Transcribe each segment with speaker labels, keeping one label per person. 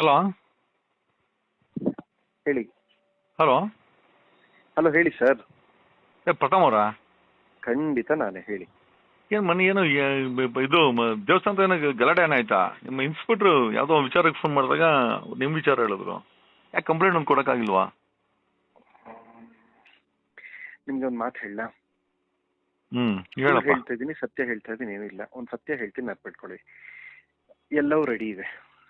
Speaker 1: Hello
Speaker 2: ಹೇಳಿ.
Speaker 1: Hello
Speaker 2: hello ಹೇಳಿ sir
Speaker 1: ಏ ಪ್ರಥಮ್ ಅವರಾ?
Speaker 2: ಖಂಡಿತ ನಾನೇ ಹೇಳಿ.
Speaker 1: ಏನು ಮನೆ ಏನು ಇದು ಮ- ದೇವಸ್ಥಾನದ ಏನೋ ಗಲಾಟೆ ಏನಾಯ್ತಾ ನಿಮ್ಮ ಇನ್ಸ್ಪೆಕ್ಟ್ರು ಯಾವುದೋ ವಿಚಾರಕ್ಕೆ ಫೋನ್ ಮಾಡಿದಾಗ ನಿಮ್ಮ ವಿಚಾರ ಹೇಳಿದ್ರು. ಯಾಕೆ ಕಂಪ್ಲೇಂಟ್ ಒಂದು ಕೊಡೋಕ್ಕಾಗಿಲ್ವಾ?
Speaker 2: ನಿಮ್ಗೆ ಒಂದು ಮಾತು ಹೇಳ
Speaker 1: ಹ್ಮ್ ಹೇಳಪ್ಪ.
Speaker 2: ಹೇಳ್ತಾ ಇದ್ದೀನಿ ಸತ್ಯ ಹೇಳ್ತಾ ಇದ್ದೀನಿ ಏನಿಲ್ಲ. ಒಂದು ಸತ್ಯ ಹೇಳ್ತೀನಿ ನೆನ್ಪಿಟ್ಕೊಳ್ಳಿ ಎಲ್ಲವೂ ರೆಡಿ ಇದೆ.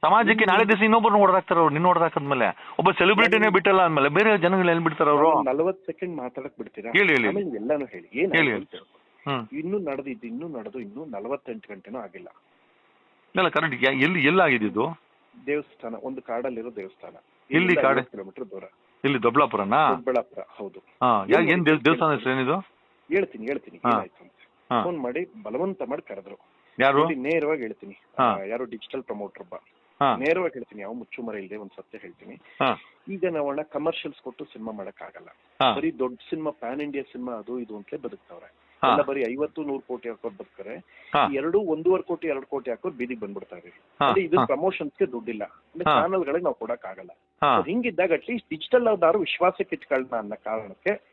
Speaker 1: ಸಮಾಜಕ್ಕೆ ನಾಳೆ ದಿವಸ ಇನ್ನೊಬ್ಬರು ಹೊಡೆದಾಕ್ತಾರ ಅವ್ರು ನಿನ್ನ ಹೊಡೆದಾಕದ್ಮೇಲೆ. ಒಬ್ಬ ಸೆಲೆಬ್ರಿಟಿನೇ ಬಿಟ್ಟಲ್ಲ ಅಂದ್ಮೇಲೆ ಬೇರೆ ಜನಗಳು ಎಲ್ಲಿ ಬಿಡ್ತಾರ ಅವರು?
Speaker 2: ನಲವತ್ತು ಸೆಕೆಂಡ್ ಮಾತಾಡಕ್ ಬಿಡ್ತೀರಾ?
Speaker 1: ಹೇಳಿ, ಹೇಳಿ.
Speaker 2: ಆಮೇಲೆ ಎಲ್ಲಾನು ಹೇಳಿ. ಏನ್
Speaker 1: ಹೇಳಿ,
Speaker 2: ಅಂತ.
Speaker 1: ಹ್ಮ್.
Speaker 2: ಇನ್ನೂ ನಡೆದಿದ್ದು ಇನ್ನು ನಡೆದು ಇನ್ನೂ ನಲವತ್ತೆಂಟು ಗಂಟೆನೂ ಆಗಿಲ್ಲ.
Speaker 1: ಇಲ್ಲ ಕರೆಕ್ಟ್. ಎಲ್ಲಿ ಎಲ್ಲಾಗಿದ್ದು
Speaker 2: ದೇವಸ್ಥಾನ ಒಂದು ಕಾಡಲ್ಲಿರೋ ದೇವಸ್ಥಾನ.
Speaker 1: ಇಲ್ಲಿ ಕಾಡು?
Speaker 2: ಕಿಲೋಮೀಟರ್ ದೂರ.
Speaker 1: ಇಲ್ಲಿ ದೊಬ್ಲಾಪುರನಾ
Speaker 2: ದೊಡ್ಡಬಳ್ಳಾಪುರ ಹೌದು.
Speaker 1: ಹಾ ಯಾ ಏನ್ ದೇವ್- ದೇವಸ್ಥಾನ ಹೆಸರು ಏನಿದು?
Speaker 2: ಹೇಳ್ತೀನಿ ಹೇಳ್ತೀನಿ.
Speaker 1: ಹಾ.
Speaker 2: ಏನಾಯ್ತು ಅಂತ.
Speaker 1: ಹಾ.
Speaker 2: ಫೋನ್ ಮಾಡಿ ಬಲವಂತ ಮಾಡಿ ಕರೆದ್ರು.
Speaker 1: ಯಾರು?
Speaker 2: ನೋಡಿ, ನೇರವಾಗಿ ಹೇಳ್ತೀನಿ.
Speaker 1: ಯಾರು
Speaker 2: ಆ, ಯಾರೋ ಡಿಜಿಟಲ್ ಪ್ರಮೋಟರ್ ಒಬ್ಬ ನೇರವಾಗಿ ಹೇಳ್ತೀನಿ ಯಾವ ಮುಚ್ಚುಮರೆ ಇಲ್ಲದೆ ಒಂದ್ ಸತ್ಯ ಹೇಳ್ತೀನಿ. ಈಗ ನಾವಣ್ಣ ಕಮರ್ಷಿಯಲ್ಸ್ ಕೊಟ್ಟು ಸಿನಿಮಾ ಮಾಡಕ್ ಆಗಲ್ಲ ಬರೀ ದೊಡ್ಡ ಸಿನಿಮಾ ಪ್ಯಾನ್ ಇಂಡಿಯಾ ಸಿನಿಮಾ ಅದು ಇದು ಅಂತಲೇ ಬದುಕ್ತಾವ್ರೆ. ಎಲ್ಲ ಬರೀ ಐವತ್ತು ನೂರು ಕೋಟಿ ಹಾಕೋರ್ ಬರ್ತಾರೆ ಎರಡು ಒಂದೂವರೆ ಕೋಟಿ ಎರಡು ಕೋಟಿ ಹಾಕೋರ್ ಬೀದಿಗೆ ಬಂದ್ಬಿಡ್ತಾರೆ. ಇದೆ ಇದು
Speaker 1: ಪ್ರಮೋಷನ್ಸ್ಗೆ
Speaker 2: ಪ್ರಮೋಷನ್ಸ್ಗೆ ದುಡ್ಡಿಲ್ಲ. ಅಂದ್ರೆ. ಚಾನಲ್ಗಳಿಗೆ ನಾವು ಕೊಡಕ್ ಆಗಲ್ಲ ಹಿಂಗಿದ್ದಾಗ ಅಟ್ಲೀಸ್ಟ್ ಡಿಜಿಟಲ್ ಅವ್ರದಾರು ವಿಶ್ವಾಸಕ್ಕೆ ಇಟ್ಕೊಳ್ಳೋಣ ಅನ್ನೋ ಕಾರಣಕ್ಕೆ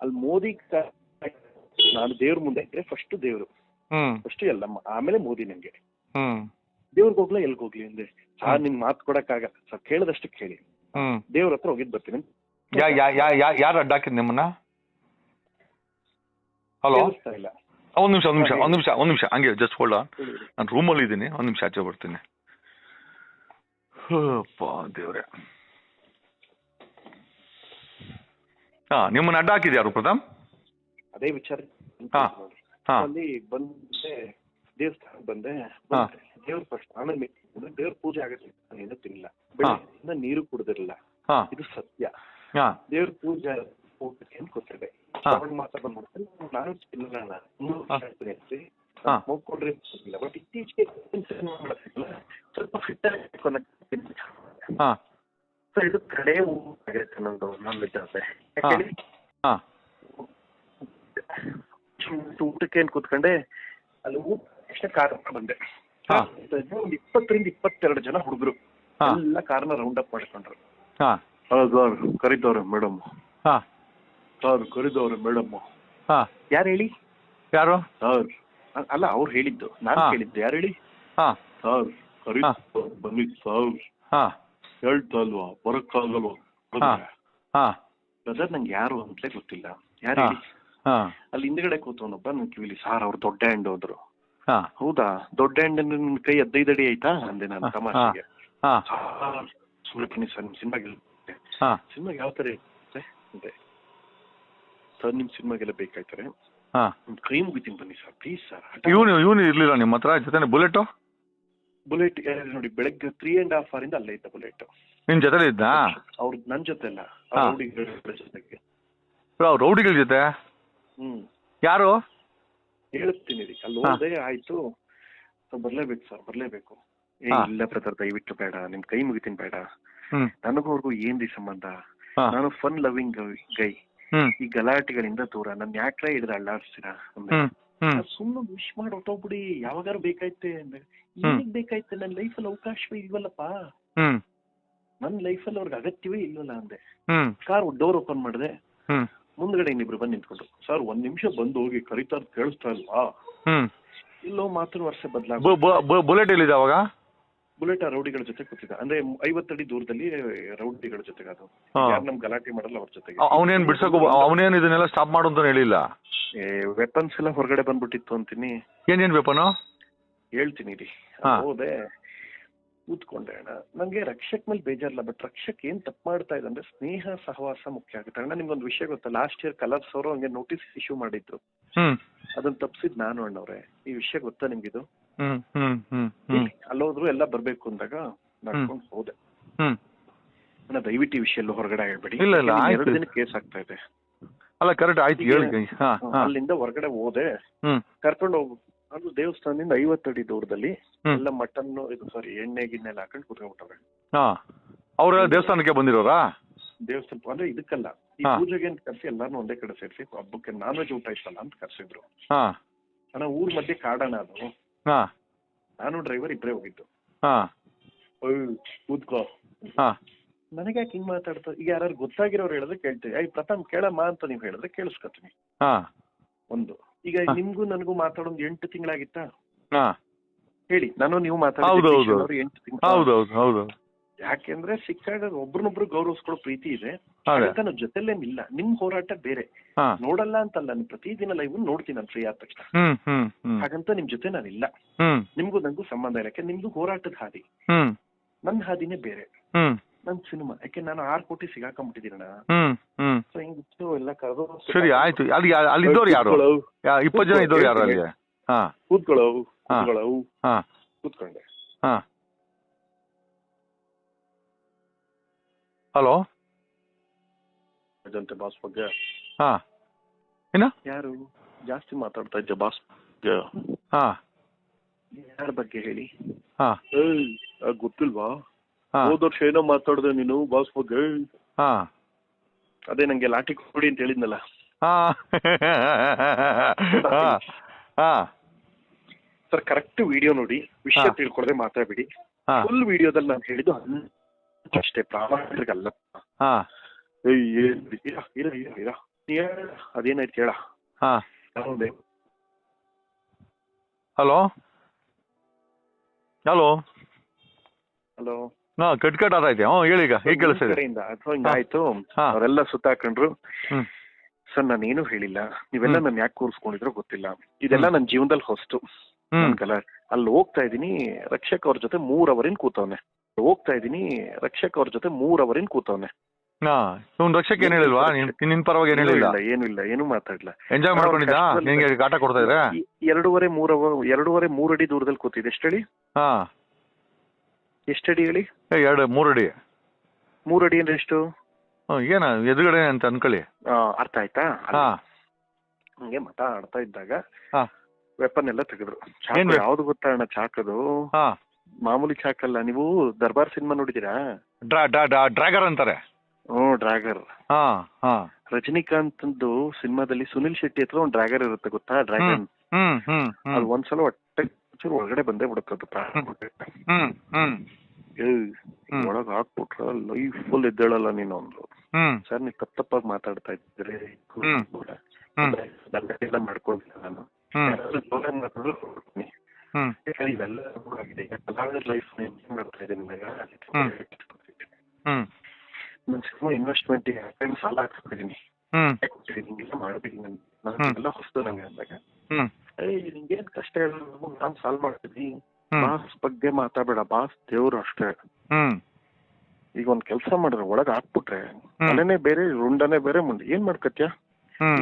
Speaker 2: ಅಲ್ಲಿ ಮೋದಿ ನಾನು ದೇವ್ರ ಮುಂದೆ ಇದ್ರೆ ಫಸ್ಟ್ ದೇವ್ರು. ಫಸ್ಟ್ ಎಲ್ಲ ಆಮೇಲೆ ಮೋದಿ ನಂಗೆ ದೇವ್ರಿಗೆ ಹೋಗ್ಲಾ ಎಲ್ಗ್ ಹೋಗ್ಲಿ ಅಂದ್ರೆ ಸರ್ ನಿನ್ ಮಾತು ಕೊಡಕ್ಕಾಗಲ್ಲ ಸರ್ ಕೇಳದಷ್ಟು ಕೇಳಿ. ದೇವ್ರ ಹತ್ರ ಹೋಗಿದ್ ಬರ್ತೀನಿ.
Speaker 1: ಯಾರು ಅಡ್ಡ ಹಾಕಿದ್ ನಿಮ್ಮನ್ನ ಹಲೋ
Speaker 2: ಇಲ್ಲ.
Speaker 1: ಒಂದ್ ನಿಮಿಷ ಒಂದ್ ನಿಮಿಷ ಒಂದ್ ನಿಮಿಷ ಒಂದ್ ನಿಮಿಷ. ಹಂಗೆ ಜಸ್ಟ್ ಹೋಲ್ಡ್. ನಾನು ರೂಮಲ್ಲಿ ಇದ್ದೀನಿ. ಒಂದ್ ನಿಮಿಷ ಆಚೆ ಬರ್ತೀನಿ. ದೇವ್ರೆ. ಹಾ ನಿಮ್ಮನ್ನ ಅಡ್ಡ ಹಾಕಿದ್ಯಾರು ಪ್ರಥಮ್
Speaker 2: ಅದೇ ವಿಚಾರ.
Speaker 1: ಹಾ. ಹಾ.
Speaker 2: ಅಲ್ಲಿ ಬಂದೆ ದೇವಸ್ಥಾನ ಬಂದೆ.
Speaker 1: ಹಾ.
Speaker 2: ದೇವ್ರ ಫಸ್ಟ್ ಆಮೇಲೆ meeting ದೇವ್ರ ಪೂಜೆ ಆಗತ್ತೆ ನಾನು ಏನೂ ತಿನ್ನಿಲ್ಲ. ಬೆಳಗ್ಗೆಯಿಂದ ನೀರು ಕುಡ್ದಿರಲ್ಲ.
Speaker 1: ಹಾ.
Speaker 2: ಇದು ಸತ್ಯ.
Speaker 1: ಹಾ.
Speaker 2: ದೇವ್ರ ಪೂಜೆ ಹೋಗ್ಬೇಕು ಅಂತ ಗೊತ್ತಿದೆ
Speaker 1: ಹಾ.
Speaker 2: ಮಾತ್ರ ಬಂದ್ಬಿಡ್ತೀನಿ ನಾನು ತಿನ್ನಲ್ಲ ನಾನು. ಇನ್ನೂ
Speaker 1: ಹಾ.
Speaker 2: ಹೇಳ್ತೀನಿ ಅಷ್ಟೇ.
Speaker 1: ಹಾ.
Speaker 2: ಹೋಗ್ಕೊಂಡ್ರೆ ಇಲ್ಲ ಬಟ್ ಇತ್ತೀಚೆಗೆ ಸ್ವಲ್ಪ ಫಿಟ್ ಆಗಿ ಅನ್ನೋ
Speaker 1: ಹಾ.
Speaker 2: ಸೊ ಇದು ಕಡೆ ಆಗಿರುತ್ತೆ ನಂದು ನಾನ್ ವೆಜ್ ಆದ್ರೆ
Speaker 1: ಹಾ.
Speaker 2: ಊಟಕ್ಕೆ ಏನ್ ಕೂತ್ಕೊಂಡೆ ಅಲ್ಲಿ ಊಟ ಕಾರ್ ಬಂದೆ.
Speaker 1: ಹಾ.
Speaker 2: ಒಂದು ಇಪ್ಪತ್ತರಿಂದ ಇಪ್ಪತ್ತೆರಡು ಜನ ಹುಡುಗರು.
Speaker 1: ಹಾ.
Speaker 2: ಎಲ್ಲ ಕಾರ್ನ ರೌಂಡ್ ಅಪ್ ಮಾಡ್ಕೊಂಡ್ರು.
Speaker 1: ಹಾ.
Speaker 2: ಸರ್ ಕರಿತವ್ರೆ ಮೇಡಮ್.
Speaker 1: ಹಾ.
Speaker 2: ಸರ್ ಕರಿದವ್ರೆ ಮೇಡಮ್.
Speaker 1: ಹಾ.
Speaker 2: ಯಾರು ಹೇಳಿ?
Speaker 1: ಯಾರು?
Speaker 2: ಸರ್. ಅಲ್ಲ ಅವ್ರು ಹೇಳಿದ್ದು. ನಾನು
Speaker 1: ಹೇಳಿದ್ದು
Speaker 2: ಕೇಳಿದ್ದು. ಯಾರು ಹೇಳಿ?
Speaker 1: ಹಾ.
Speaker 2: ಸರ್ ಕರಿ
Speaker 1: ಹಾ.
Speaker 2: ಬನ್ನಿ ಸರ್.
Speaker 1: ಹಾ.
Speaker 2: ಹೇಳ್ತಾ ಅಲ್ವಾ ಬರಕ್ಕಾಗಲ್ವಾ?
Speaker 1: ಹಾ.
Speaker 2: ಬ್ರದರ್ ನಂಗೆ ಯಾರು ಅಂತಲೇ ಗೊತ್ತಿಲ್ಲ. ಯಾರು ಅಲ್ಲಿ ಹಿಂದ್ಗಡೆ ಕೂತವನೊಬ್ಬ ನನ್ ಕಿವಿಲಿ ಸಾರ್ ಅವ್ರು ದೊಡ್ಡ ಹ್ಯಾಂಡ್ ಹೋದ್ರು.
Speaker 1: ಹಾ.
Speaker 2: ಹೌದಾ? ದೊಡ್ಡ ಹೆಣ್ಣು ನಿನ್ ಕೈ ಹದಿನೈದು ಅಡಿ ಆಯ್ತಾ? ಅಂದೆ ನಾನು ತಮಾಷೆಗೆ. ಸುಮ್ಮನೆ ಸರ್ ನಿಮ್ಮ ಸಿನಿಮಾಗೆ
Speaker 1: ಹಾ.
Speaker 2: ಸಿನಿಮಾಗೆ ಯಾವ ತರ ಇರುತ್ತೆ? ಅಂದೆ. ಸರ್ ನಿಮ್ ಸಿನಿಮಾಗೆಲ್ಲ ಬೇಕಾಯ್ತಾರೆ.
Speaker 1: ಹಾ.
Speaker 2: ನಿಮ್ ಕೈ ಮುಗಿತೀನಿ ಬನ್ನಿ ಸರ್ ಪ್ಲೀಸ್ ಸರ್.
Speaker 1: ಇವನು ಇವನು ಇರ್ಲಿಲ್ಲ ನಿಮ್ಮ ಹತ್ರ? ಜೊತೆ ಬುಲೆಟ್?
Speaker 2: ಬುಲೆಟ್ ನೋಡಿ ಬೆಳಗ್ಗೆ ತ್ರೀ ಅಂಡ್ ಹಾಫ್ ಇಂದ ಅಲ್ಲೇ ಇದ್ದ ಬುಲೆಟ್
Speaker 1: ನಿನ್ ಜೊತೆ ಇದ್ದ?
Speaker 2: ಅವ್ರ ನನ್ ಜೊತೆ. ಅಲ್ಲ. ರೌಡಿಗಳ ಜೊತೆಗೆ
Speaker 1: ರೌಡಿಗಳ ಜೊತೆ?
Speaker 2: ಹ್ಮ್.
Speaker 1: ಯಾರು?
Speaker 2: ಹೇಳ್ತೀನಿ ಅಲ್ಲಿ. ಹೋದೆ ಆಯ್ತು. ಬರ್ಲೇಬೇಕು ಸರ್ ಬರ್ಲೇಬೇಕು. ಏ. ಇಲ್ಲ ಬ್ರದರ್ ದಯವಿಟ್ಟು ಬೇಡ. ನಿಮ್ ಕೈ ಮುಗಿತೀನಿ ಬೇಡ. ನನಗೂ ಅವ್ರಿಗೂ ಏನ್ರಿ ಸಂಬಂಧ? ನಾನು ಫನ್ ಲವಿಂಗ್ ಗೈ ಈ ಗಲಾಟೆಗಳಿಂದ ದೂರ. ನನ್ ಯಾಕ್ರೆ ಹಿಡಿದು ಅಳ್ಳಾಡ್ಸ್ತೀರಾ ಸುಮ್ಮನೆ ವಿಶ್ ಮಾಡಿ ಹೊಟ್ಟೋಗ್ಬಿಡಿ ಯಾವಾಗಾರು ಬೇಕಾಯ್ತೆ ಅಂದೆ.
Speaker 1: ಹ್ಮ್.
Speaker 2: ಏನಕ್ ಬೇಕಾಯ್ತೆ ನನ್ನ ಲೈಫಲ್ಲಿ ಅವಕಾಶವೇ ಇಲ್ವಲ್ಲಪ್ಪ.
Speaker 1: ನನ್
Speaker 2: ನನ್ನ ಲೈಫಲ್ಲಿ ಅವ್ರಿಗೆ ಅಗತ್ಯವೇ ಇಲ್ವಲ್ಲ ಅಂದೆ. ಕಾರ್ ಡೋರ್ ಓಪನ್ ಮಾಡಿದೆ. ಮುಂದ್ಗಡೆ ಇನ್ನಿಬ್ರು ಬಂದು ನಿಂತ್ಕೊಂಡ್ರು. ಸರ್ ಒಂದ್ ನಿಮಿಷ ಬಂದು ಹೋಗಿ ಕರಿತಾ ಕೇಳಿಸ್ತಾ ಇಲ್ವಾ? ಇಲ್ಲೋ ಮಾತ್ರ ವರ್ಷ ಬದಲಾಗ
Speaker 1: ಬುಲೆಟ್ ಎಲ್ಲಿದೆ ಅವಾಗ?
Speaker 2: ಬುಲೆಟ್ ಆ ರೌಡಿಗಳ ಜೊತೆ ಕೂತಿದ್ದ. ಅಂದ್ರೆ ಐವತ್ತಡಿ ದೂರದಲ್ಲಿ ರೌಡಿಗಳ ಜೊತೆಗೆ ಅದು
Speaker 1: ಹಾ.
Speaker 2: ಯಾರು ನಮ್ ಗಲಾಟೆ ಮಾಡಲ್ಲ ಅವ್ರ ಜೊತೆಗೆ.
Speaker 1: ಅವ್- ಅವನೇನ್ ಬಿಡ್ಸಕ್ ಅವನೇನ್ ಇದನ್ನೆಲ್ಲ ಸ್ಟಾಪ್ ಮಾಡು ಅಂತ ಹೇಳಿಲ್ಲ?
Speaker 2: ವೆಪನ್ಸ್ ಎಲ್ಲ ಹೊರಗಡೆ ಬಂದ್ಬಿಟ್ಟಿತ್ತು ಅಂತೀನಿ.
Speaker 1: ಏನೇನ್ ವೆಪನು
Speaker 2: ಹೇಳ್ತೀನಿ ರೀ
Speaker 1: ಹಾ.
Speaker 2: ಹೋದೆ. ಕೂತ್ಕೊಂಡೆ ಅಣ್ಣ. ನಂಗೆ ರಕ್ಷಕ್ ಮೇಲೆ ಬೇಜಾರಿಲ್ಲ ಬಟ್ ರಕ್ಷಕ್ ಏನ್ ತಪ್ಪು ಮಾಡ್ತಾ ಇದೆ ಅಂದ್ರೆ ಸ್ನೇಹ ಸಹವಾಸ ಮುಖ್ಯ ಆಗುತ್ತೆ. ಅಣ್ಣ ನಿಮ್ಗೊಂದು ವಿಷಯ ಗೊತ್ತಾ? ಲಾಸ್ಟ್ ಇಯರ್ ಕಲರ್ಸ್ ಅವರು ಹಂಗೆ ನೋಟಿಸ್ ಇಶ್ಯೂ ಮಾಡಿದ್ರು.
Speaker 1: ಹ್ಮ್.
Speaker 2: ಅದನ್ನ ತಪ್ಸಿದ್ ನಾನು ಅಣ್ಣವ್ರೆ. ಈ ವಿಷಯ ಗೊತ್ತಾ ನಿಮ್ಗಿದು? ಅಲ್ಲೋದ್ರು ಎಲ್ಲ ಬರ್ಬೇಕು ಅಂದಾಗ ನಡ್ಕೊಂಡು ಹೋದೆ. ದಯವಿಟ್ಟು ವಿಷಯ ಹೊರಗಡೆ ಹೇಳ್ಬೇಡಿ
Speaker 1: ಇಲ್ಲ, ಇಲ್ಲ,
Speaker 2: ಎರಡು ದಿನ ಕೇಸ್ ಆಗ್ತಾ ಇದೆ.
Speaker 1: ಅಲ್ಲ ಕರೆಕ್ಟ್ ಆಯ್ತು ಹೇಳಿ
Speaker 2: ಅಲ್ಲಿಂದ ಹೊರಗಡೆ ಹೋದೆ. ಕರ್ಕೊಂಡು ಹೋಗು ಅದು ದೇವಸ್ಥಾನದಿಂದ ಐವತ್ತಡಿ ದೂರದಲ್ಲಿ. ಎಲ್ಲ ಮಟನ್ ಇದು ಸಾರಿ ಎಣ್ಣೆ ಗಿಣ್ಣೆ ಎಲ್ಲ ಹಾಕೊಂಡು ಕುತ್ಕೊಂಡ್ಬಿಟ್ಟವ್ರೆ.
Speaker 1: ಅವ್ರ ದೇವಸ್ಥಾನಕ್ಕೆ ಬಂದಿರೋರಾ?
Speaker 2: ದೇವಸ್ಥಾನ ಅಂದ್ರೆ ಇದಕ್ಕಲ್ಲ. ಈ. ಪೂಜೆಗೆ ಅಂತ ಕರ್ಸಿ ಎಲ್ಲಾರು ಒಂದೇ ಕಡೆ ಸೇರಿಸಿ ಹಬ್ಬಕ್ಕೆ ನಾನ್ ವೆಜ್ ಊಟ ಇತ್ತಲ್ಲ ಅಂತ ಕರ್ಸಿದ್ರು. ಅಣ್ಣ ಊರ್ ಮಧ್ಯೆ ಕಾಡಣ ಅದು.
Speaker 1: ಹಾ.
Speaker 2: ನಾನು ಡ್ರೈವರ್ ಇಬ್ಬರೇ ಹೋಗಿದ್ದು.
Speaker 1: ಹಾ.
Speaker 2: ಕೂತ್ಕೋ.
Speaker 1: ಹಾ.
Speaker 2: ನನಗೆ ಯಾಕೆ ಹಿಂಗ್ ಮಾತಾಡ್ತಾ ಈಗ ಯಾರು ಗೊತ್ತಾಗಿರೋರು ಹೇಳಿದ್ರೆ ಕೇಳ್ತೀವಿ ಐ ಪ್ರಥಮ್ ಕೇಳಮ್ಮ ಅಂತ ನೀವು ಹೇಳಿದ್ರೆ ಕೇಳಿಸ್ಕೊತೀನಿ.
Speaker 1: ಹಾ.
Speaker 2: ಒಂದು. ಈಗ. ನಿಮ್ಗೂ ನನಗೂ ಮಾತಾಡೋದು ಎಂಟು ತಿಂಗಳಾಗಿತ್ತಾ?
Speaker 1: ಹಾ.
Speaker 2: ಹೇಳಿ. ನಾನು ನೀವು
Speaker 1: ಹೌದು, ಹೌದು.
Speaker 2: ಮಾತಾಡೋದು ಎಂಟು ತಿಂಗಳು
Speaker 1: ಹೌದೌದು ಹೌದು
Speaker 2: ಯಾಕೆಂದ್ರೆ ಸಿಕ್ಕಾಗ ಒಬ್ರನ್ನೊಬ್ರು ಗೌರವಿಸ್ಕೊಳ್ಳೋ ಪ್ರೀತಿ ಇದೆ. ನಾವು ಜೊತೆಲೇನಿಲ್ಲ ನಿಮ್ ಹೋರಾಟ ಬೇರೆ. ನೋಡಲ್ಲ ಅಂತಲ್ಲ ನಾನು ಪ್ರತಿದಿನ ಲೈವ್ ನೋಡ್ತೀನಿ ನಾನು ಫ್ರೀ ಆದ ತಕ್ಷಣ.
Speaker 1: ಹ್ಮ್ ಹ್ಮ್ ಹ್ಮ್.
Speaker 2: ಹಾಗಂತ ನಿಮ್ ಜೊತೆ ನಾನಿಲ್ಲ
Speaker 1: ಇಲ್ಲ.
Speaker 2: ನಿಮ್ಗೂ ನಂಗೂ ಸಂಬಂಧ ಇಲ್ಲ. ಯಾಕೆ ನಿಮ್ದು ಹೋರಾಟದ ಹಾದಿ.
Speaker 1: ಹ್ಮ್.
Speaker 2: ನನ್ನ ಹಾದಿನೇ ಬೇರೆ.
Speaker 1: ಹ್ಮ್.
Speaker 2: ನನ್ ಸಿನಿಮಾ. ಯಾಕೆ ನಾನು ಆರ್ ಕೋಟಿ
Speaker 1: ಹ್ಮ್
Speaker 2: ಸೊ ಹಿಂಗಿತ್ತು ಎಲ್ಲ ಕರೆದು
Speaker 1: ಸರಿ ಆಯ್ತು. ಅಲ್ಲಿ ಅಲ್ಲಿ ಇದ್ದವ್ರು ಯಾರು? ಯಾ- ಇಪ್ಪತ್ತು ಜನ ಇದ್ದವ್ರು ಯಾರು ಅಲ್ಲಿ? ಹಾ.
Speaker 2: ಕೂತ್ಕೊಳ್ಳೋ
Speaker 1: ಹಾ.
Speaker 2: ಕೂತ್ಕೊಳ್ಳೋ
Speaker 1: ಹಾ.
Speaker 2: ಕೂತ್ಕೊಂಡೆ.
Speaker 1: ಹಲೋ?
Speaker 2: ಅಜಂತೆ ಬಾಸ್ ಬಗ್ಗೆ.
Speaker 1: ಹಾ. ಏನ
Speaker 2: ಯಾರು? ಜಾಸ್ತಿ ಮಾತಾಡ್ತಾ ಇದ್ದೆ ಬಾಸ್ ಬಗ್ಗೆ.
Speaker 1: ಹಾ.
Speaker 2: ಯಾರ ಬಗ್ಗೆ ಹೇಳಿ?
Speaker 1: ಹಾ.
Speaker 2: ಏಯ್ ಗೊತ್ತಿಲ್ವಾ?
Speaker 1: ಹಾ.
Speaker 2: ಹೋದ ವರ್ಷ ಏನೋ ಮಾತಾಡ್ದೆ ನೀನು ಬಾಸ್ ಬಗ್ಗೆ.
Speaker 1: ಹಾ.
Speaker 2: ಅದೇ ನಂಗೆ ಲಾಠಿ ಕೊಡಿ ಅಂತ ಹೇಳಿದ್ನಲ್ಲ.
Speaker 1: ಹಾ. ಹಾ. ಹಾ.
Speaker 2: ಸರ್ ಕರೆಕ್ಟ್ ವಿಡಿಯೋ ನೋಡಿ. ವಿಷಯ
Speaker 1: ಹಾ.
Speaker 2: ತಿಳ್ಕೊಳ್ದೆ ಮಾತಾಡ್ಬಿಡಿ.
Speaker 1: ಹಾ.
Speaker 2: ಫುಲ್ ವಿಡಿಯೋದಲ್ಲಿ ನಾನು ಹೇಳಿದ್ದು ಅಷ್ಟೇ ಪ್ರಾಮಾಣಿಕಲ್ಲ
Speaker 1: ಹಾ.
Speaker 2: ಏಯ್ ಏನ್ ಇರ ಇರ ಇರ ಇರ ನೀ ಹೇಳ ಅದೇನಾಯ್ತು ಹೇಳ
Speaker 1: ಹಾ. ಹಲೋ? ಹಲೋ?
Speaker 2: ಹಲೋ?
Speaker 1: ಹಾ ಕಟ್ ಕಟ್ ಆತೈತೆ ಹ್ಞೂ ಹೇಳಿ ಈಗ ಈಗ ಕೇಳಿಸ್ತಿದೆ.
Speaker 2: ಕಡೆಯಿಂದ ಅಥವಾ ಹಿಂಗಾಯ್ತು
Speaker 1: ಹಾ.
Speaker 2: ಅವರೆಲ್ಲ ಸುತ್ತಾಕೊಂಡ್ರು.
Speaker 1: ಹ್ಮ್.
Speaker 2: ಸರ್ ನಾನೇನು ಹೇಳಿಲ್ಲ. ನೀವೆಲ್ಲ
Speaker 1: ಹ್ಮ್.
Speaker 2: ನನ್ ಯಾಕೆ ಕೂರಿಸ್ಕೊಂಡಿದ್ರೋ ಗೊತ್ತಿಲ್ಲ. ಇದೆಲ್ಲ ನನ್ನ ಜೀವನದಲ್ಲಿ ಹೊಸ್ತು.
Speaker 1: ಹ್ಮ್.
Speaker 2: ನನ್ ಅಲ್ಲಿ ಹೋಗ್ತಾ ಇದೀನಿ ರಕ್ಷಕ್ ಅವ್ರ ಜೊತೆ ಮೂರ್ ಅವರಿನ್ ಕೂತವ್ನೆ. ಹೋಗ್ತಾ ಇದೀನಿ ರಕ್ಷಕ್ ಅವ್ರ ಜೊತೆ ಮೂರ್ ಅವರಿನ್ ಕೂತವನೆ.
Speaker 1: ಹಾ ಇವ್ನು ರಕ್ಷಕ್ ಏನ್ ಹೇಳಿಲ್ವಾ? ನಿನ್ ಪರವಾಗಿ ಏನ್
Speaker 2: ಏನೂ
Speaker 1: ಹೇಳಿಲ್ಲ?
Speaker 2: ಏನು ಇಲ್ಲ ಏನು ಮಾತಾಡ್ಲ.
Speaker 1: ಎಂಜಾಯ್ ಮಾಡ್ಕೊಂಡಿದ್ದ? ನಿಂಗೆ ಕಾಟ ಕೊಡ್ತಾ ಇದ್ರೆ?
Speaker 2: ಎರಡೂವರೆ ಮೂರ್ ಅವರ್ ಎರಡೂವರೆ ಮೂರ್ ಅಡಿ ದೂರದಲ್ಲಿ ಕೂತಿದೆ ಎಷ್ಟಡಿ?
Speaker 1: ಹಾ.
Speaker 2: ಎಷ್ಟಡಿ ಹೇಳಿ?
Speaker 1: ಎರಡು ಮೂರು ಅಡಿ.
Speaker 2: ಮೂರ್ ಅಡಿ ಅಂದ್ರೆ ಎಷ್ಟು?
Speaker 1: ಏನ ಎದುರುಗಡೆ ಅಂತ ಅನ್ಕೊಳ್ಳಿ.
Speaker 2: ಅರ್ಥ ಆಯ್ತಾ? ಹಂಗೆ ಮಠ ಆಡ್ತಾ ಇದ್ದಾಗ
Speaker 1: ಹಾ.
Speaker 2: ವೆಪನ್ ಎಲ್ಲ ತೆಗೆದ್ರು.
Speaker 1: ಏನ್
Speaker 2: ಯಾವ್ದು ಗೊತ್ತಾ ಅಣ್ಣ? ಚಾಕದು?
Speaker 1: ಹಾ.
Speaker 2: ಮಾಮೂಲಿ ಚಾಕಲ್ಲ ನೀವು ದರ್ಬಾರ್ ಸಿನಿಮಾ ನೋಡಿದೀರಾ
Speaker 1: ಡ್ರಾ ಡ್ರಾ ಡ್ರಾ ಡ್ರ್ಯಾಗರ್ ಅಂತಾರೆ.
Speaker 2: ಹ್ಞೂ ಡ್ರಾಗರ್.
Speaker 1: ಹಾ ಹಾ.
Speaker 2: ರಜನಿಕಾಂತ್ ಸಿನಿಮಾದಲ್ಲಿ ಸುನಿಲ್ ಶೆಟ್ಟಿ ಹತ್ರ ಒಂದು ಡ್ರಾಗರ್ ಇರುತ್ತೆ ಗೊತ್ತಾ? ಡ್ರ್ಯಾಗನ್.
Speaker 1: ಹ್ಮ್ ಹ್ಮ್ ಹ್ಮ್.
Speaker 2: ಅದು ಒಂದ್ಸಲ ಹೊಟ್ಟೆ ಚೂರು ಒಳಗಡೆ ಬಂದೇ ಬಿಡುತ್ತೆ ಅದು.
Speaker 1: ಹ್ಮ್ ಹ್ಮ್
Speaker 2: ಒಳಗ್ ಹಾಕ್ಬಿಟ್ರ ಲೈಫ್ ಫುಲ್ ಎದ್ದೇಳಲ್ಲ ನೀನು ಅಂದ್ರು ಸರ್ ನೀವು ತಪ್ಪ ತಪ್ಪಾಗಿ ಮಾತಾಡ್ತಾ ಇದ್ದೀರಿ. ಎಲ್ಲ ಮಾಡ್ಕೊಂಡಿಲ್ಲ ನಾನು. ಯಾಕಂದ್ರೆ ಇವೆಲ್ಲ ಆಗಿದೆ ಈಗ ಕಲಾವಿದರ ಲೈಫ್ ಮಾಡ್ತಾ ಇದ್ದೀನಿ ಸಿನಿಮಾ ಇನ್ವೆಸ್ಟ್ಮೆಂಟ್ ಸಾಲ ಕೊಟ್ಟಿದ್ದೀನಿ ಹಿಂಗೆಲ್ಲ ಮಾಡ್ಬೇಕು ನಾನು
Speaker 1: ಹ್ಮ್.
Speaker 2: ನಾನು ಎಲ್ಲ ಹೊಸ್ತು ನಂಗೆ ಅಂದಾಗ.
Speaker 1: ಹ್ಮ್.
Speaker 2: ಏಯ್ ನಿಂಗೇನ್ ಕಷ್ಟ ಹೇಳು? ನಾನ್ ಸಾಲ್ವ್ ಮಾಡ್ತೀನಿ ಬಾಸ್ ಬಗ್ಗೆ ಮಾತಾಡಬೇಡ. ಬಾಸ್ ದೇವ್ರು ಅಷ್ಟೇ. ಈಗ ಒಂದ್ ಕೆಲ್ಸ ಮಾಡಿದ್ರೆ ಒಳಗ್ ಹಾಕ್ಬಿಟ್ರೆ ಮನೆನೆ ಬೇರೆ ರುಂಡನೇ ಬೇರೆ ಮುಂದೆ. ಏನ್ ಮಾಡ್ಕತ್ಯ?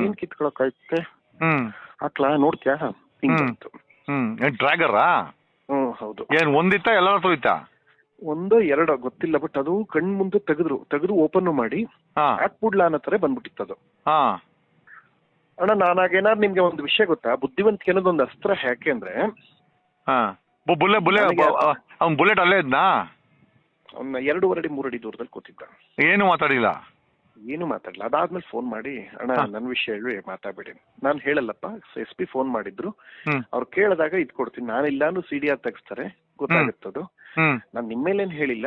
Speaker 2: ಏನ್ ಕಿತ್ಕೊಳಕ್ ಆಯ್ತೆ ಆಕ್ಲಾ ನೋಡ್ತ್ಯಾ ಹಿಂಗ್
Speaker 1: ಹ್ಮ್. ಏನ್ ಡ್ರ್ಯಾಗರಾ?
Speaker 2: ಹ್ಮ್ ಹೌದು.
Speaker 1: ಏನ್ ಒಂದಿತ್ತ ಎಲ್ಲರ ಹತ್ರ ಇತ್ತಾ
Speaker 2: ಒಂದೋ ಎರಡೋ ಗೊತ್ತಿಲ್ಲ ಬಟ್ ಅದು ಕಣ್ ಮುಂದೆ ತೆಗೆದ್ರು ತೆಗೆದು ಓಪನ್ ಮಾಡಿ
Speaker 1: ಹಾ.
Speaker 2: ಹಾಕ್ಬಿಡ್ಲಾ ಅನ್ನೋ ತರ ಬಂದ್ಬಿಟ್ಟಿತ್ತು ಅದು.
Speaker 1: ಹಾ.
Speaker 2: ಅಣ್ಣ ನಾನಾಗೇನಾದ್ರು ನಿಮ್ಗೆ ಒಂದು ವಿಷಯ ಗೊತ್ತಾ? ಬುದ್ಧಿವಂತಿಕೆ ಅನ್ನೋದು ಒಂದು ಅಸ್ತ್ರ ಯಾಕೆ ಅಂದ್ರೆ
Speaker 1: ಹಾ. ಬುಲ್ಲೆ ಬುಲ್ಲೆ
Speaker 2: ನನಗೆ-
Speaker 1: ಅವ್ನ್ ಬುಲೆಟ್ ಅಲ್ಲೇ ಇದ್ನಾ?
Speaker 2: ಅವ್ನ ಎರಡೂವರೆ ಅಡಿ ಮೂರಡಿ ದೂರದಲ್ಲಿ ಕೂತಿದ್ದ.
Speaker 1: ಏನು ಮಾತಾಡಿಲ್ಲ?
Speaker 2: ಏನು ಮಾತಾಡಲ್ಲ ಅದಾದ್ಮೇಲೆ ಫೋನ್ ಮಾಡಿ ಅಣ್ಣ
Speaker 1: ನನ್
Speaker 2: ನನ್ನ ವಿಷಯ ಹೇಳಿ ಮಾತಾಡ್ಬೇಡಿ. ನಾನು ಹೇಳಲ್ಲಪ್ಪ ಎಸ್ ಪಿ ಫೋನ್ ಮಾಡಿದ್ರು. ಅವ್ರು ಕೇಳಿದಾಗ ಇದ್ ಕೊಡ್ತೀನಿ. ನಾನು ಇಲ್ಲಾನು ಸಿ ಡಿ ಆರ್ ತೆಗಿಸ್ತಾರೆ. ಗೊತ್ತಾಗುತ್ತದು ನಾನು ನಿಮ್ಮೇಲೇನ್ ಹೇಳಿಲ್ಲ.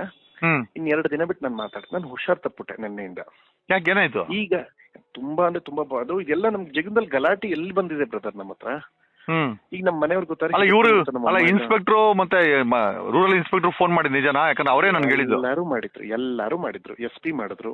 Speaker 2: ಇನ್ ಎರಡು ದಿನ ಬಿಟ್ಟು ನಾನು ಮಾತಾಡ್ತೀನಿ. ನಾನು ಹುಷಾರ್ ತಪ್ಪುಟ್ಟೆ ನಿನ್ನೆಯಿಂದ.
Speaker 1: ಏನಾಯ್ತು?
Speaker 2: ಈಗ ತುಂಬಾ ಅಂದ್ರೆ ತುಂಬಾ ಅದು ಇದೆಲ್ಲ ನಮ್ ಜಗದಲ್ಲಿ ಗಲಾಟೆ ಎಲ್ಲಿ ಬಂದಿದೆ ಬ್ರದರ್ ನಮ್ಮ ಹತ್ರ? ಈಗ ನಮ್ಮ ಮನೆಯವ್ರು ಗೊತ್ತಾರೆ
Speaker 1: ಇವರು ಅಲ್ಲ ಇನ್ಸ್ಪೆಕ್ಟ್ರು ಮತ್ತೆ ರೂರಲ್ ಇನ್ಸ್ಪೆಕ್ಟರ್ ಫೋನ್ ಮಾಡಿದ್ ನಿಜನಾ? ಯಾಕಂದ್ರೆ ಅವರೇ ನನ್ಗೆ ಹೇಳಿದ್ರು
Speaker 2: ಎಲ್ಲಾರು ಮಾಡಿದ್ರು. ಎಲ್ಲಾರು ಮಾಡಿದ್ರು. ಎಸ್ ಪಿ ಮಾಡಿದ್ರು.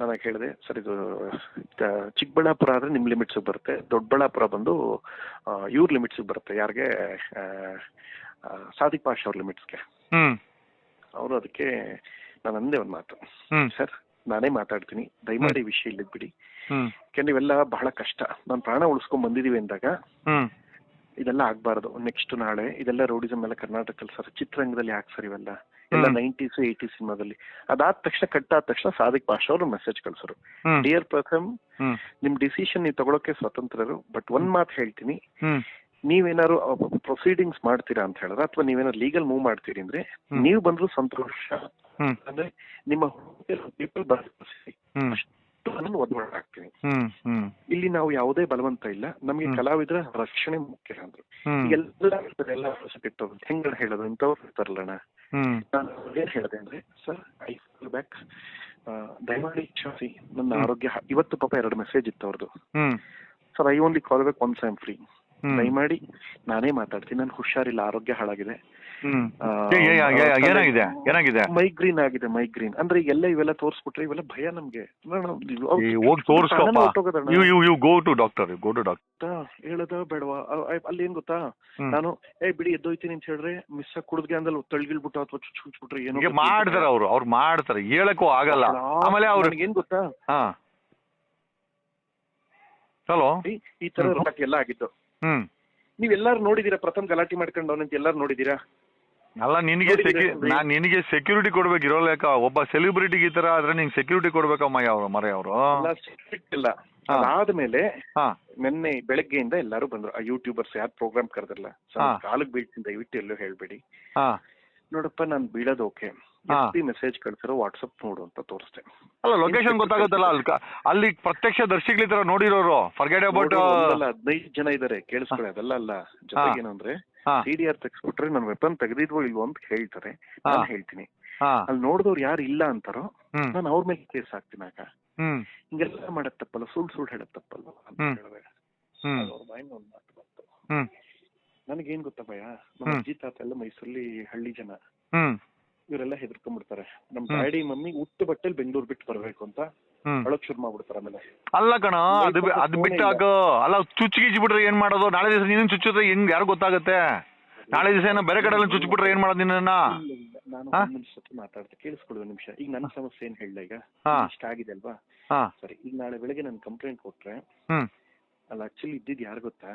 Speaker 2: ನಾನು ಹೇಳಿದೆ? ಸರ್ ಇದು ಚಿಕ್ಕಬಳ್ಳಾಪುರ ಆದ್ರೆ ನಿಮ್ಮ ಲಿಮಿಟ್ಸ್ ಬರುತ್ತೆ. ದೊಡ್ಡಬಳ್ಳಾಪುರ ಬಂದು ಇವ್ರ ಲಿಮಿಟ್ಸ್ ಬರುತ್ತೆ. ಯಾರಿಗೆ? ಸಾದಿಕ್ ಪಾಷ್ ಅವ್ರ ಲಿಮಿಟ್ಸ್ಗೆ. ಅವರು ಅದಕ್ಕೆ ನಾನು ಅಂದೆ ಒಂದು ಮಾತು. ಸರ್ ನಾನೇ ಮಾತಾಡ್ತೀನಿ. ದಯಮಾಡಿ ಈ ವಿಷಯ ಇಲ್ಲಿದ್ ಬಿಡಿ ಇವೆಲ್ಲ ಬಹಳ ಕಷ್ಟ. ನಾನು ಪ್ರಾಣ ಉಳಿಸ್ಕೊಂಡ್ ಬಂದಿದೀವಿ ಅಂದಾಗ ಇದೆಲ್ಲ ಆಗ್ಬಾರ್ದು. ನೆಕ್ಸ್ಟ್ ನಾಳೆ ಇದೆಲ್ಲ ರೋಡಿಸಮ್ ಎಲ್ಲ ಕರ್ನಾಟಕದಲ್ಲಿ ಸರ್ ಚಿತ್ರರಂಗದಲ್ಲಿ ಯಾಕೆ ಸರ್ ಇವೆಲ್ಲ? ಎಲ್ಲ. ನೈಂಟೀಸ್ ಏಯ್ಟಿ ಸಿನಿಮಾದಲ್ಲಿ. ಅದಾದ ತಕ್ಷಣ ಕಟ್ಟಾದ ತಕ್ಷಣ ಸಾದಿಕ್ ಭಾಷಾ ಅವರು ಮೆಸೇಜ್ ಕಳ್ಸರು. ಡಿಯರ್ ಪ್ರಥಮ್ ನಿಮ್ ಡಿಸಿಷನ್ ನೀವು ತಗೊಳಕ್ಕೆ ಸ್ವತಂತ್ರರು ಬಟ್ ಒಂದ್ ಮಾತು ಹೇಳ್ತೀನಿ.
Speaker 1: ನೀವೇನಾರು
Speaker 2: ನೀವೇನಾದ್ರು ಪ್ರೊಸೀಡಿಂಗ್ಸ್ ಮಾಡ್ತೀರಾ ಅಂತ ಹೇಳಿದ್ರೆ ಅಥವಾ ನೀವೇನಾದ್ರು ಲೀಗಲ್ ಮೂವ್ ಮಾಡ್ತೀರಿ ಅಂದ್ರೆ. ನೀವು ಬಂದ್ರು ಸಂತೋಷ. ಅಂದ್ರೆ ನಿಮ್ಮ ಪೀಪಲ್ ನಾನು ಇಲ್ಲಿ ನಾವು ಯಾವುದೇ ಬಲವಂತ ಇಲ್ಲ. ನಮಗೆ ಕಲಾವಿದರ ರಕ್ಷಣೆ ಮುಖ್ಯ ಅಂದ್ರು. ಎಲ್ಲ ಹೆಂಗ್ ಹೇಳೋದು? ಇಂಥವ್ರು ಇರ್ತಾರಲ್ಲಣ್ಣ. ನಾನು ಏನ್ ಹೇಳಿದೆ ಅಂದ್ರೆ ಸರ್ ಐ ಕಾಲ್ ಬ್ಯಾಕ್ ದಯಮಾಡಿ ಕ್ಷಮಿಸಿ ನನ್ನ ಆರೋಗ್ಯ ಇವತ್ತು ಪಾಪ ಎರಡು ಮೆಸೇಜ್ ಇತ್ತು ಅವ್ರದ್ದು sir I only call back once I am free ದಯಮಾಡಿ ನಾನೇ ಮಾತಾಡ್ತೀನಿ ನಾನು ಹುಷಾರಿಲ್ಲ ಆರೋಗ್ಯ ಹಾಳಾಗಿದೆ.
Speaker 1: ಹ್ಮ್. ಏನಾಗಿದೆ? ಏನಾಗಿದೆ?
Speaker 2: ಮೈಗ್ರೀನ್ ಆಗಿದೆ ಮೈಗ್ರೀನ್. ಅಂದ್ರೆ ಎಲ್ಲ ಇವೆಲ್ಲ ತೋರಿಸ್ಬಿಟ್ರೆ ಇವೆಲ್ಲ ಭಯ ನಮ್ಗೆ.
Speaker 1: Go to doctor go to doctor
Speaker 2: ಹೇಳದ ಬೇಡವಾ? ಅಲ್ಲಿ ಏನ್ ಗೊತ್ತಾ? ನಾನು ಏ ಬಿಡಿ ಎದ್ದೋಯ್ತೀನಿ ಅಂತ ಹೇಳಿದ್ರೆ ಮಿಸ್ ಆಗಿ ಕುಡಿದ್ಗೆ ಅಂದಲ್ಲಿ ತಳ್ಗಿಳ್ಬಿಟ್ಟು ಅಥವಾ ಚುಚ್ ಚುಚ್ಬಿಟ್ರೆ ಏನೋ
Speaker 1: ಮಾಡ್ತಾರೆ ಅವ್ರು ಅವ್ರು ಮಾಡ್ತಾರೆ. ಹೇಳಕ್ಕೂ ಆಗಲ್ಲ. ಆಮೇಲೆ ಅವ್ರು
Speaker 2: ಏನ್ ಗೊತ್ತಾ?
Speaker 1: ಹಾ. ಹಲೋ?
Speaker 2: ಈ- ತರ ಎಲ್ಲ ಆಗಿದ್ದು.
Speaker 1: ಹ್ಮ್.
Speaker 2: ನೀವೆಲ್ಲಾರು ನೋಡಿದೀರಾ ಪ್ರಥಮ್ ಗಲಾಟೆ ಮಾಡ್ಕೊಂಡು ಅಂತ ಎಲ್ಲಾರು ನೋಡಿದೀರಾ?
Speaker 1: ಅಲ್ಲ ನಿನಗೆ
Speaker 2: ನಾನು
Speaker 1: ಸೆಕ್ಯೂ? ನಿನಗೆ ಸೆಕ್ಯೂರಿಟಿ ಕೊಡ್ಬೇಕು ಇರೋ ಲೆಕ್ಕ ಒಬ್ಬ ಸೆಲೆಬ್ರಿಟಿಗೆ ಈ ತರ ಆದ್ರೆ ನಿಂಗೆ ಸೆಕ್ಯೂರಿಟಿ ಕೊಡ್ಬೇಕಮ್ಮ ಅವರು ಮರ ಅವರು.
Speaker 2: ಇಲ್ಲ. ಅದಾದ್ಮೇಲೆ ನಿನ್ನೆ ಬೆಳಗ್ಗೆಯಿಂದ ಎಲ್ಲಾರು ಬಂದ್ರು. ಆ ಯೂಟ್ಯೂಬರ್ಸ್ ಯಾರು ಪ್ರೋಗ್ರಾಮ್ ಕರೆದಿಲ್ಲ ಕಾಲಕ್ ಬೀಳ್ತೀನಿ ದಯವಿಟ್ಟು ಎಲ್ಲೂ ಹೇಳ್ಬೇಡಿ.
Speaker 1: ಹಾ.
Speaker 2: ನೋಡಪ್ಪ ನಾನು ಬೀಳೋದು ಓಕೆ. ಮೆಸೇಜ್ ಕಳ್ಸಿರೋ ವಾಟ್ಸಪ್ ನೋಡು ಅಂತ ತೋರಿಸ್ತೆ
Speaker 1: ಅಲ್ಲ ಲೊಕೇಶನ್ ಗೊತ್ತಾಗುತ್ತಲ್ಲ ಅಲ್ಲಿ ಅಲ್ಲಿ ಪ್ರತ್ಯಕ್ಷ ದರ್ಶಿಗಳ ತರ ನೋಡಿರೋರು. ಫರ್ಗೆಟ್ ಅಬೌಟ್
Speaker 2: ಹದಿನೈದು ಜನ ಇದಾರೆ. ಕೇಳಿಸ್ಕೊಳ್ಳಿ ಅದೆಲ್ಲ ಅಲ್ಲ. ಜೊತೆಗೆ ಏನಂದ್ರೆ
Speaker 1: ಹಾ
Speaker 2: ಸಿ ಡಿ ಆರ್ ತೆಗ್ಸ್ಬಿಟ್ರೆ ನನ್ ವೆಪನ್ ತೆಗೆದಿದ್ವೋ ಇಲ್ವೋ ಅಂತ ಹೇಳ್ತಾರೆ. ನಾನು. ಹೇಳ್ತೀನಿ. ಅಲ್ಲಿ ನೋಡಿದವ್ರು ಯಾರು ಇಲ್ಲ ಅಂತಾರೋ ನಾನು ಅವ್ರ ಮೇಲೆ ಕೇಸ್ ಹಾಕ್ತೀನಿ ಆಗ. ಹಿಂಗೆಲ್ಲ ಮಾಡಕ್ ತಪ್ಪಲ್ಲ ಸುಳ್ಳು ಸುಳ್ಳು ಹೇಳಕ್ ತಪ್ಪಲ್ಲ ಅಂತ ಅವ್ರ ಬಾಯಿಂದ ಒಂದ್ ಮಾತು ಬಂತು. ನನಗೇನ್ ಗೊತ್ತಾ ಭಯ? ನಮ್ಮ. ಅಜ್ಜಿ ತಾತ ಎಲ್ಲ ಮೈಸೂರಲ್ಲಿ ಹಳ್ಳಿ ಜನ. ಇವರೆಲ್ಲ ಹೆದರ್ಕೊಂಡ್ಬಿಡ್ತಾರೆ. ನಮ್. ಡ್ಯಾಡಿ ಮಮ್ಮಿ ಉಟ್ಟು ಬಟ್ಟೆಲ್ ಬೆಂಗಳೂರು ಬಿಟ್ಟು ಬರ್ಬೇಕು ಅಂತ ಅಳಕ್ ಶುರು ಮಾಡ್ಬಿಡ್ತಾರೆ ಆಮೇಲೆ.
Speaker 1: ಅಲ್ಲ ಕಣ ಅದು ಅದು
Speaker 2: ಫೋನೇ
Speaker 1: ಬಿಟ್ಟು
Speaker 2: ಇಲ್ಲ.
Speaker 1: ಹಾಕು ಅಲ್ಲ ಚುಚ್ಚು ಬಿಟ್ರೆ ಏನ್ ಮಾಡೋದು? ನಾಳೆ ದಿವಸ ನೀನು ಚುಚ್ಚಿದ್ರೆ ಹೆಂಗ್ ಯಾರು ಗೊತ್ತಾಗುತ್ತೆ? ನಾಳೆ ದಿವಸ ಏನೋ ಬೇರೆ ಕಡೆ ಚುಚ್ಚು ಬಿಟ್ರೆ ಏನ್ ಮಾಡೋದು ನಿನ್ನ.
Speaker 2: ನಾನು ಮಾತಾಡ್ತೆ. ಕೇಳಿಸ್ಕೊಳ್ಳಿ ಒಂದ್ ನಿಮಿಷ. ಈಗ ನನ್ನ ಸಮಸ್ಯೆ ಏನ್ ಹೇಳ್ದೆ ಈಗ. ಇಷ್ಟ ಆಗಿದೆ ಅಲ್ವಾ? ಸರಿ ಈಗ ನಾಳೆ ಬೆಳಗ್ಗೆ ನಾನು ಕಂಪ್ಲೇಂಟ್ ಕೊಟ್ರೆ ಅಲ್ಲ ಆಕ್ಚುಲಿ ಇದ್ದಿದ್ ಯಾರು ಗೊತ್ತಾ?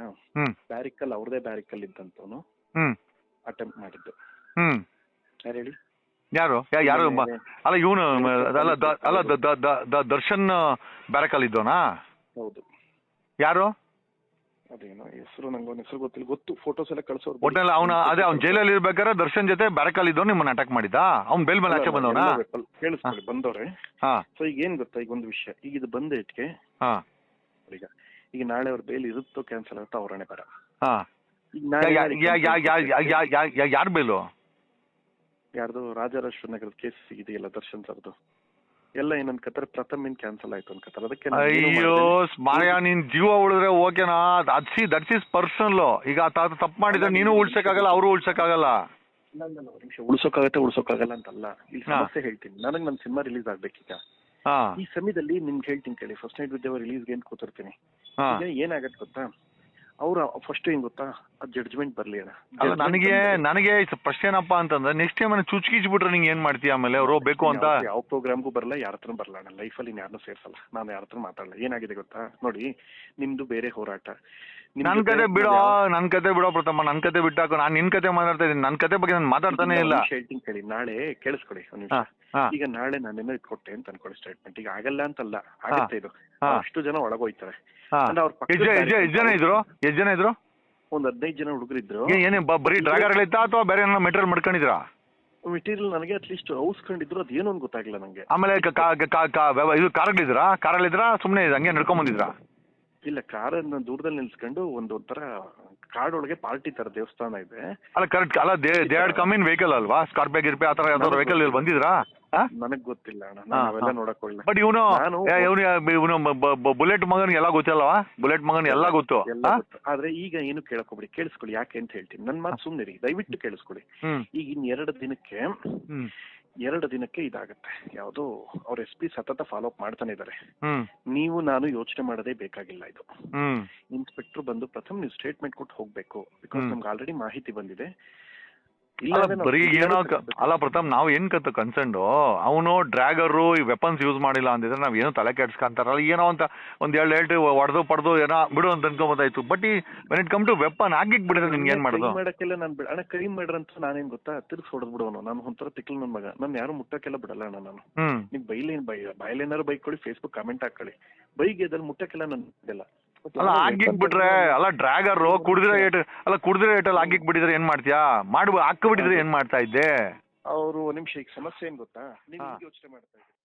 Speaker 2: ಬ್ಯಾರಿಕಲ್ ಅವ್ರದೇ ಬ್ಯಾರಿಕಲ್ ಇದ್ದಂತವನು ಅಟೆಂಪ್ಟ್ ಮಾಡಿದ್ದು. ಯಾರು ಹೇಳಿ?
Speaker 1: ಯಾರು? ಯಾರು ಅಲ್ಲ ಇವನು ಅಲ್ಲ ಅಲ್ಲ ದರ್ಶನ್ ಬ್ಯಾರಕಲ್ ಇದ್ದೋನಾ
Speaker 2: ಹೌದು.
Speaker 1: ಯಾರು?
Speaker 2: ಅದೇನೋ ಹೆಸರು ನಂಗೆ ಅವ್ನ ಹೆಸರು ಗೊತ್ತಿಲ್ಲ. ಗೊತ್ತು ಫೋಟೋಸ್ ಎಲ್ಲ ಕಳ್ಸೋರು
Speaker 1: ಒಟ್ಟಲ್ಲಿ ಅವನ ಅದೇ ಅವ್ನ ಜೈಲಲ್ಲಿ ಇರ್ಬೇಕಾದ್ರೆ ದರ್ಶನ್ ಜೊತೆ ಬ್ಯಾರಕಲ್ ಇದ್ದವ್ ನಿಮ್ಮನ್ನ ಅಟ್ಯಾಕ್ ಮಾಡಿದ ಅವ್ನ ಬೇಲ್ ಮೇಲೆ ಆಚೆ ಬಂದವನ?
Speaker 2: ಕೇಳಿಸ್ಕೊಳ್ಳಿ ಬಂದವ್ರೆ.
Speaker 1: ಹಾ.
Speaker 2: ಸೊ ಈಗ ಏನ್ ಗೊತ್ತಾ? ಈಗ ಒಂದು ವಿಷಯ. ಈಗ ಇದು ಬಂದ
Speaker 1: ಹಾ.
Speaker 2: ಈಗ ಈಗ ನಾಳೆ ಅವ್ರ ಬೇಲ್ ಇರುತ್ತೋ ಕ್ಯಾನ್ಸಲ್ ಆಗುತ್ತೋ ಅವರೇ ಬರ.
Speaker 1: ಯಾರ್ ಬೇಲು
Speaker 2: ಯಾರ್ದು ರಾಜರಾಜೇಶ್ವರ ನಗರದ ಕೇಸ್ ಇದೆಯಲ್ಲ ದರ್ಶನ್ ಸರ್ದು. ಎಲ್ಲ ಏನ್ ಅನ್ಕತ್ತಾರೆ ಪ್ರಥಮ್ ಇನ್ ಕ್ಯಾನ್ಸಲ್ ಆಯ್ತು ಅನ್ಕತ್ತಾರೆ ಅದಕ್ಕೆ
Speaker 1: ಅಯ್ಯೋ ಮಾಯಾ ನಿನ್ ನೀನ್ ಜೀವ ಉಳಿದ್ರೆ ಓಕೆನಾ ಅದ್ಸಿ ದಟ್ಸ್ ಇಸ್ ಪರ್ಸನಲ್ ಈಗ ತಾತ ತಪ್ಪು ಮಾಡಿದ್ರೆ ನೀನು ಉಳ್ಸಕ್ಕಾಗಲ್ಲ ಅವರು ಉಳ್ಸಕ್ಕಾಗಲ್ಲ.
Speaker 2: ನಿಮಿಷ ಉಳ್ಸೋಕ್ಕಾಗತ್ತೆ ಉಳ್ಸೋಕ್ಕಾಗಲ್ಲ ಅಂತಲ್ಲ. ಇಲ್ಲಿ. ಸಮಸ್ಯೆ ಹೇಳ್ತೀನಿ. ನನಗೆ ನನ್ನ ಸಿನಿಮಾ ರಿಲೀಸ್ ಆಗ್ಬೇಕೀಗ ಈ ಸಮಯದಲ್ಲಿ ನಿಮ್ಗೆ ಹೇಳ್ತೀನಿ ಕೇಳಿ. ಫಸ್ಟ್ ನೈಟ್ ವಿದ್ಯಾವ ರಿಲೀಸ್ಗೆ ಏನ್ ಕೂತಿರ್ತೀನಿ? ಏನಾಗತ್ತೆ ಗೊತ್ತಾ? ಅವ್ರ ಫಸ್ಟ್ ಏನ್ ಗೊತ್ತಾ? ಆ ಜಡ್ಜ್ಮೆಂಟ್ ಬರ್ಲಿ ಅಣ್ಣ.
Speaker 1: ನನಗೆ ನನಗೆ ಫಸ್ಟ್ ಏನಪ್ಪಾ ಅಂತಂದ್ರೆ ನೆಕ್ಸ್ಟ್ ಟೈಮ್ ಚುಚ್ಕಿಚ್ಬಿಟ್ರೆ ನಿಂಗೆ ಏನ್ ಮಾಡ್ತೀಯ ಆಮೇಲೆ? ಅವ್ರು ಬೇಕು ಅಂತ?
Speaker 2: ಯಾವ- ಯಾವ ಪ್ರೋಗ್ರಾಮ್ಗೂ ಬರಲ್ಲ ಯಾರ ಹತ್ರ ಬರಲ್ಲ ಅಣ್ಣ. ಲೈಫಲ್ಲಿ ಯಾರನ್ನೂ ಸೇರ್ಸಲ್ಲ. ನಾನು ಯಾರ ಹತ್ರ ಮಾತಾಡಲ್ಲ. ಏನಾಗಿದೆ ಗೊತ್ತಾ? ನೋಡಿ ನಿಮ್ದು ಬೇರೆ ಹೋರಾಟ. ನಿಮ್
Speaker 1: ನನ್
Speaker 2: ಜೊತೆ
Speaker 1: ಕತೆ ಬಿಡೋ
Speaker 2: ಯಾವ-
Speaker 1: ನನ್ ಕತೆ ಬಿಡೋ ಪ್ರಥಮ ನನ್ ಕತೆ ಬಿಟ್ಟಾಕು ನಾನ್ ನಿನ್ ಕತೆ ಮಾತಾಡ್ತಾ ಇದೀನಿ ನನ್ ಕತೆ ಬಗ್ಗೆ ನಾನು ಮಾತಾಡ್ತಾನೆ ಇಲ್ಲ.
Speaker 2: ಒಂದ್ ನಿಮಿಷ ಹೇಳ್ತೀನಿ ಕೇಳಿ. ನಾಳೆ ಕೇಳಿಸ್ಕೊಡಿ ಒಂದ್ ನಿಮಿಷ.
Speaker 1: ಹಾ ಹಾ.
Speaker 2: ಈಗ ನಾಳೆ ನಾನು ಇದ್ ಕೊಟ್ಟೆ ಅಂತ ಅನ್ಕೊಳ್ಳಿ ಸ್ಟೇಟ್ಮೆಂಟ್ ಈಗ ಆಗಲ್ಲ ಅಂತಲ್ಲ ಆಗತ್ತೆ ಇದು.
Speaker 1: ಹಾ.
Speaker 2: ಅಷ್ಟು ಜನ ಒಳಗೋಯ್ತಾರೆ.
Speaker 1: ಹಾ.
Speaker 2: ಅಂದ್ರೆ ಅವ್ರ
Speaker 1: ಎಷ್ಟ್ ಜನ- ಎಷ್ಟ್ ಜನ- ಎಷ್ಟ್ ಜನ ಇದ್ರು? ಎಷ್ಟ್ ಜನ ಇದ್ರು?
Speaker 2: ಒಂದ್ ಹದಿನೈದು ಜನ ಹುಡುಗರಿದ್ರು.
Speaker 1: ಏ- ಏನೇ ಬ- ಬರೀ ಡ್ರಾಗರ್ಗಳಿತ್ತ ಅಥವಾ ಬೇರೆ ಏನೋ ಮೆಟೀರಿಯಲ್ ಮಡ್ಕೊಂಡಿದ್ರಾ?
Speaker 2: ಮೆಟೀರಿಯಲ್ ನನಗೆ ಅಟ್ಲೀಸ್ಟ್ ಔಸ್ಕೊಂಡಿದ್ರು ಅದೇನು ಅಂತ ಗೊತ್ತಾಗಿಲ್ಲ ನಂಗೆ.
Speaker 1: ಆಮೇಲೆ ಕ- ಕ- ಕ- ಕ- ವ್ಯವ- ಇದು ಕಾರಲ್ಲಿದ್ರಾ ಕಾರಲ್ಲಿದ್ರಾ ಸುಮ್ನೆ ಹಂಗೆ ನಡ್ಕೊಂಡ್ ಬಂದಿದ್ರಾ?
Speaker 2: ಇಲ್ಲ ಕಾರನ್ನ ದೂರದಲ್ಲಿ ನಿಲ್ಸ್ಕೊಂಡು ಒಂದು ಒಂಥರ ಕಾಡೊಳಗೆ ಪಾರ್ಟಿ ತರ ದೇವಸ್ಥಾನ ಇದೆ.
Speaker 1: ಅಲ್ಲ ಕರೆಕ್ಟ್ ಅಲ್ಲ they they had come in vehicle ಅಲ್ವಾ? ಸ್ಕಾರ್ಪಿಯೋ ಗಿರ್ಪಿ ಆ ಥರ ಯಾವ್ದಾದ್ರು ವೆಹಿಕಲ್ ಇಲ್ಲಿ ಬಂದಿದ್ರಾ?
Speaker 2: ನನಗ್ ಗೊತ್ತಿಲ್ಲ ಅಣ್ಣ ನಾನು ಅವೆಲ್ಲ. ನೋಡಕ್ ಹೋಗಿಲ್ಲ
Speaker 1: ಬಟ್ ಇವನು
Speaker 2: ನಾನು-
Speaker 1: ಇವನು ಇವನು ಬುಲೆಟ್ ಮಗನ್ ಎಲ್ಲ ಗೊತ್ತಲ್ವಾ ಬುಲೆಟ್ ಮಗನ್ ಎಲ್ಲ ಗೊತ್ತು.
Speaker 2: ಎಲ್ಲ ಗೊತ್ತು. ಆದ್ರೆ ಈಗ ಏನು ಕೇಳಕೋಬಿಡಿ ಕೇಳಿಸ್ಕೊಳ್ಳಿ ಯಾಕೆ ಅಂತ ಹೇಳ್ತೀನಿ. ನನ್ ಮಾತು ಸುಮ್ನಿರಿ ದಯವಿಟ್ಟು ಕೇಳಿಸ್ಕೊಳ್ಳಿ. ಈಗ ಇನ್ ಎರಡು ದಿನಕ್ಕೆ
Speaker 1: ಹ್ಮ್.
Speaker 2: ಎರಡು ದಿನಕ್ಕೆ ಇದಾಗುತ್ತೆ. ಯಾವುದು ಅವ್ರ ಎಸ್ ಪಿ ಸತತ ಫಾಲೋ ಅಪ್ ಮಾಡ್ತಾನೆ
Speaker 1: ಇದ್ದಾರೆ
Speaker 2: ನೀವು ನಾನು ಯೋಚನೆ ಮಾಡದೇ ಬೇಕಾಗಿಲ್ಲ ಇದು. ಇನ್ಸ್ಪೆಕ್ಟರ್ ಬಂದು ಪ್ರಥಮ ನೀವು ಸ್ಟೇಟ್ಮೆಂಟ್ ಕೊಟ್ಟು ಹೋಗ್ಬೇಕು. ಬಿಕಾಸ್. ನಮ್ಗೆ ಆಲ್ರೆಡಿ ಮಾಹಿತಿ ಬಂದಿದೆ.
Speaker 1: ಬರೀ ಏನೋ ಅಲ್ಲ ಪ್ರತಾಪ್ ನಾವ್ ಏನ್ ಕತ್ ಕನ್ಸರ್ನ್ ಅವನು ಡ್ರ್ಯಾಗರು ಈ ವೆಪನ್ಸ್ ಯೂಸ್ ಮಾಡಿಲ್ಲ ಅಂದಿದ್ರೆ ನಾವ್ ಏನೋ ತಲೆ ಕೆಡ್ಸ್ಕೊಂತಾರಲ್ಲ ಏನೋ ಅಂತ ಒಂದ್ ಎರಡು ಎರಡು ಹೊಡೆದು ಪಡೆದು ಏನೋ ಬಿಡು ಅಂತ ಅನ್ಕೊಂಬೋದಾಯ್ತು ಬಟ್ ಈ when it come to weapon ಆಗಿಕ್ ಬಿಡಿದ್ರೆ ನಿಮ್ಗೆ ಏನ್ ಮಾಡೋದು?
Speaker 2: ಮಾಡಕ್ಕೆಲ್ಲ ನಾನು ಬಿಡ ಅಣ್ಣ ಕೈ ಮಾಡ್ರಂತ ನಾನೇನ್ ಗೊತ್ತಾ? ತಿರ್ಸ್ ಹೊಡೆದ್ ಬಿಡೋನು ನಾನು ಒಂಥರ ತಿಕ್ಲು ನನ್ ಮಗ. ನಾನು ಯಾರು ಮುಟ್ಟಕ್ಕೆಲ್ಲ ಬಿಡಲ್ಲ ಅಣ್ಣ ನಾನು. ನೀವು ಬೈಲೇನ್ ಬೈ ಬಾಯಲ್ಲೇನಾರು ಕೊಡಿ ಫೇಸ್ಬುಕ್ ಕಮೆಂಟ್ ಹಾಕೊಳ್ಳಿ. ಬೈಗೆ ಅದ್ರಲ್ಲಿ ಮುಟ್ಟಕ್ಕೆಲ್ಲ ನಾನು ಇದೆಲ್ಲ
Speaker 1: ಅಲ್ಲ ಆಗಿಕ್ ಬಿಟ್ರೆ ಅಲ್ಲ ಡ್ರ್ಯಾಗರ್ ಕುಡಿದ್ರೆ ಏಟ್ ಅಲ್ಲ ಕುಡಿದ್ರೆ ಏಟಲ್ಲಿ ಹಾಕಿಕ್ ಬಿಟ್ಟಿದ್ರೆ ಏನ್ ಮಾಡ್ತೀಯಾ? ಮಾಡ್ಬೋ ಹಾಕ್ಬಿಟ್ಟಿದ್ರೆ ಏನ್ ಮಾಡ್ತಾ ಇದ್ದೆ?
Speaker 2: ಅವರು ನಿಮಿಷ ಈಗ ಸಮಸ್ಯೆ ಏನ್ ಗೊತ್ತಾ? ನೀವು ಯೋಚನೆ ಮಾಡ್ತಾ ಇದ್ದೀರಿ